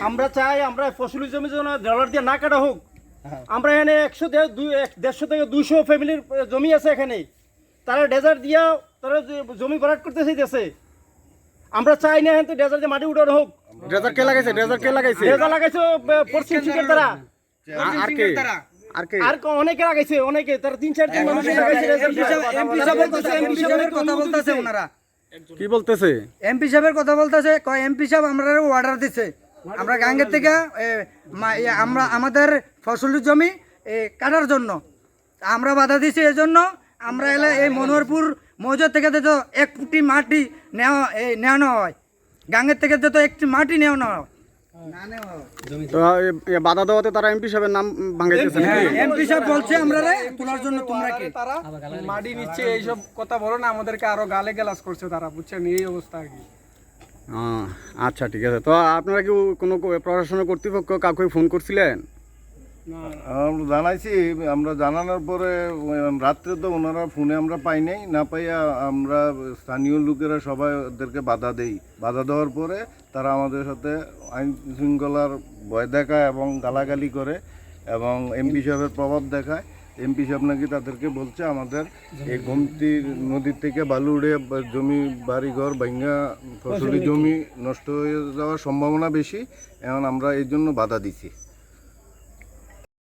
আমরা চাই আমরা ফসলি জমি যেন ডলার দিয়ে না কাটা হোক। আমরা এখানে একশো দেড়শো থেকে দুশো ফ্যামিলির জমি আছে এখানে। তারা ডেজার্ট দিয়া তারা জমি ভরাট করতে চাইতেছে। আমরা চাই না এখানে ডেজার্ট দিয়ে মাটি উঠানো হোক। ড্রেজার কে লাগাইছে? ড্রেজার কে লাগাইছে? ডেজার্ট লাগাইছে পশ্চিম সিংহের দ্বারা। আর কে? আর কে? আর ক- অনেকে লাগাইছে অনেকে। তারা তিন চারজন মানুষ লাগাইছে এমপি সাহেবের কথা বলতেছে ওনারা। কি বলতেছে? এমপি সাহেবের কথা বলতেছে কয় এমপি সাহেব আমরা অর্ডার দিছে। আমরা গাঙ্গের থেকে আমরা আমাদের ফসলের জমি এ, কাটার জন্য। আমরা বাধা দিছি এই জন্য আমরা এলে এই মনোহরপুর মৌজার থেকে যেত এক ফুটি মাটি নেওয়া এই নেওয়ানো হয়। গাঙ্গের থেকে যত একটি মাটি নেওয়ানো হয়। বাধা দেওয়াতে তারা এমপি সাহেবের নাম ভাঙাইতেছে নাকি? এমপি সাহেব বলছে আমরা রে তোলার জন্য তোমরা কি? তারা মাটি নিচ্ছে এইসব কথা বলো না আমাদেরকে আরও গালে গালাজ করছে তারা বুঝছেন? এই অবস্থা আর কি। আচ্ছা ঠিক আছে। তো আপনারা কি কোনো প্রশাসন প্রশাসনের কর্তৃপক্ষ কাউকে ফোন করছিলেন? আমরা জানাইছি আমরা জানানোর পরে রাত্রে তো ওনারা ফোনে আমরা পাই নাই না পাইয়া আমরা স্থানীয় লোকেরা সবাই ওদেরকে বাধা দেই। বাধা দেওয়ার পরে তারা আমাদের সাথে আইন শৃঙ্খলার ভয় দেখায় এবং গালাগালি করে এবং এমপি সাহেবের প্রভাব দেখায়। এমপি সাহেব নাকি তাদেরকে বলছে আমাদের এই গোমতি নদীর থেকে বালু উড়ে জমি বাড়ি ঘর ভাঙ্গা ফসলি জমি নষ্ট হয়ে যাওয়ার সম্ভাবনা বেশি এখন আমরা এই জন্য বাধা দিছি।